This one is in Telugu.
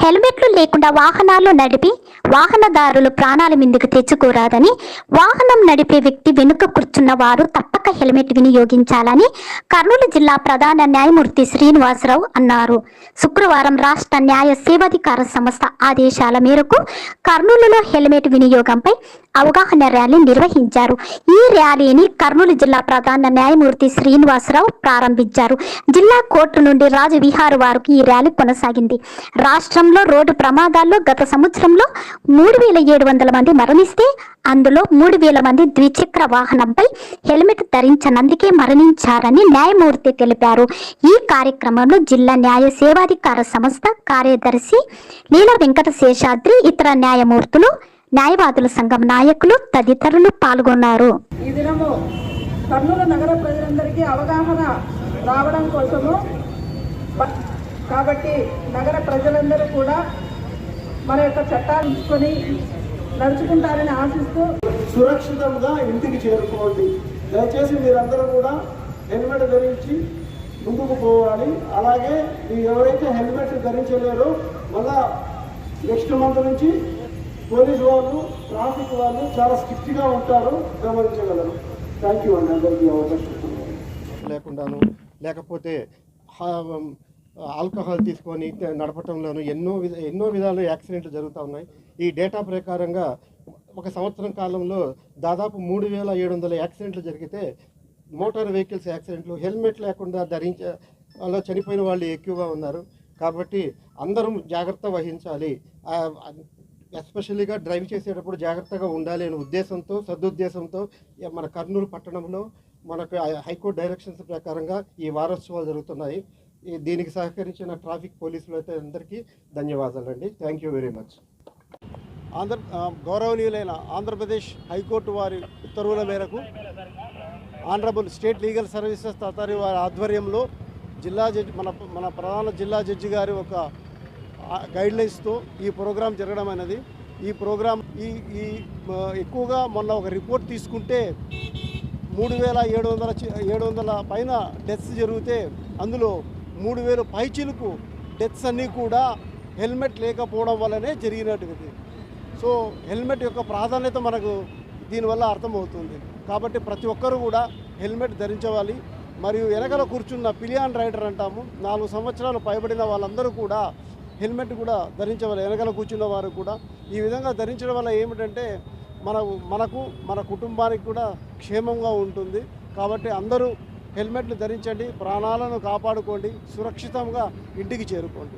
హెల్మెట్లు లేకుండా వాహనాలు నడిపి వాహనదారులు ప్రాణాల మీదకు తెచ్చుకోరాదని వాహనం నడిపే వ్యక్తి వెనుక కూర్చున్న వారు తప్పక హెల్మెట్ వినియోగించాలని కర్నూలు జిల్లా ప్రధాన న్యాయమూర్తి శ్రీనివాసరావు అన్నారు. శుక్రవారం రాష్ట్ర న్యాయ సేవాధికార సంస్థ ఆదేశాల మేరకు కర్నూలులో హెల్మెట్ వినియోగంపై అవగాహన ర్యాలీ నిర్వహించారు. ఈ ర్యాలీని కర్నూలు జిల్లా ప్రధాన న్యాయమూర్తి శ్రీనివాసరావు ప్రారంభించారు. జిల్లా కోర్టు నుండి రాజవిహార్ వారికి ఈ ర్యాలీ కొనసాగింది. రాష్ట్రంలో రోడ్డు ప్రమాదాల్లో గత సంవత్సరంలో మూడు వేల ఏడు వందల మంది మరణిస్తే అందులో మూడు వేల మంది ద్విచక్ర వాహనంపై హెల్మెట్ ధరించనందుకే మరణించారని న్యాయమూర్తి తెలిపారు. ఈ కార్యక్రమంలో జిల్లా న్యాయ సేవాధికార సంస్థ కార్యదర్శి లీల వెంకట శేషాద్రి ఇతర న్యాయమూర్తులు న్యాయవాదుల సంఘం నాయకులు తదితరులు పాల్గొన్నారు. ఈ దినము కర్నూలు నగర ప్రజలందరికీ అవగాహన రావడం కోసము కాబట్టి నగర ప్రజలందరూ కూడా మన యొక్క చట్టాలు ఉంచుకొని నడుచుకుంటారని ఆశిస్తూ సురక్షితంగా ఇంటికి చేరుకోండి. దయచేసి మీరందరూ కూడా హెల్మెట్ ధరించి ముందుకు పోవాలి. అలాగే మీరు ఎవరైతే హెల్మెట్ ధరించలేరో మళ్ళా నెక్స్ట్ మంత్ నుంచి పోలీసు వాళ్ళు ట్రాఫిక్ వాళ్ళు చాలా స్ట్రిక్ట్గా ఉంటారు గమనించగలరు. థ్యాంక్ యూ అండి అందరికీ అవకాశం లేకుండాను లేకపోతే ఆల్కహాల్ తీసుకొని నడపటంలోనూ ఎన్నో విధ ఎన్నో విధాలు యాక్సిడెంట్లు జరుగుతూ ఉన్నాయి. ఈ డేటా ప్రకారంగా ఒక సంవత్సరం కాలంలో దాదాపు మూడు వేల ఏడు వందల యాక్సిడెంట్లు జరిగితే మోటార్ వెహికల్స్ యాక్సిడెంట్లు హెల్మెట్ లేకుండా ధరించ అలా చనిపోయిన వాళ్ళు ఎక్కువగా ఉన్నారు. కాబట్టి అందరం జాగ్రత్త వహించాలి. ఎస్పెషల్లీగా డ్రైవ్ చేసేటప్పుడు జాగ్రత్తగా ఉండాలి అనే ఉద్దేశంతో సదుద్దేశంతో మన కర్నూలు పట్టణంలో మనకు హైకోర్టు డైరెక్షన్స్ ప్రకారంగా ఈ వారోత్సవాలు జరుగుతున్నాయి. దీనికి సహకరించిన ట్రాఫిక్ పోలీసులు అయితే అందరికీ ధన్యవాదాలండి. Thank you very much. Andhra గౌరవనీయులైన ఆంధ్రప్రదేశ్ హైకోర్టు వారి ఉత్తర్వుల మేరకు honourable state legal services authority వారి ఆధ్వర్యంలో జిల్లా జడ్జి మన మన ప్రధాన జిల్లా జడ్జి గారి ఒక గైడ్లైన్స్తో ఈ ప్రోగ్రాం జరగడం అనేది. ఈ ప్రోగ్రాం ఈ ఈ ఎక్కువగా మొన్న ఒక రిపోర్ట్ తీసుకుంటే మూడు వేల ఏడు వందల ఏడు వందల పైన డెత్స్ జరిగితే అందులో మూడు వేలు పైచిలుకు డెత్స్ అన్నీ కూడా హెల్మెట్ లేకపోవడం వల్లనే జరిగినటువంటిది. సో హెల్మెట్ యొక్క ప్రాధాన్యత మనకు దీనివల్ల అర్థమవుతుంది. కాబట్టి ప్రతి ఒక్కరూ కూడా హెల్మెట్ ధరించవాలి. మరియు వెనకల కూర్చున్న పిలియాన్ రైడర్ అంటాము. నాలుగు సంవత్సరాలు పైబడిన వాళ్ళందరూ కూడా హెల్మెట్ కూడా ధరించవాలి. వెనకాల కూర్చున్న వారు కూడా ఈ విధంగా ధరించడం వల్ల ఏమిటంటే మన మనకు మన కుటుంబానికి కూడా క్షేమంగా ఉంటుంది. కాబట్టి అందరూ హెల్మెట్లు ధరించండి ప్రాణాలను కాపాడుకోండి సురక్షితంగా ఇంటికి చేరుకోండి.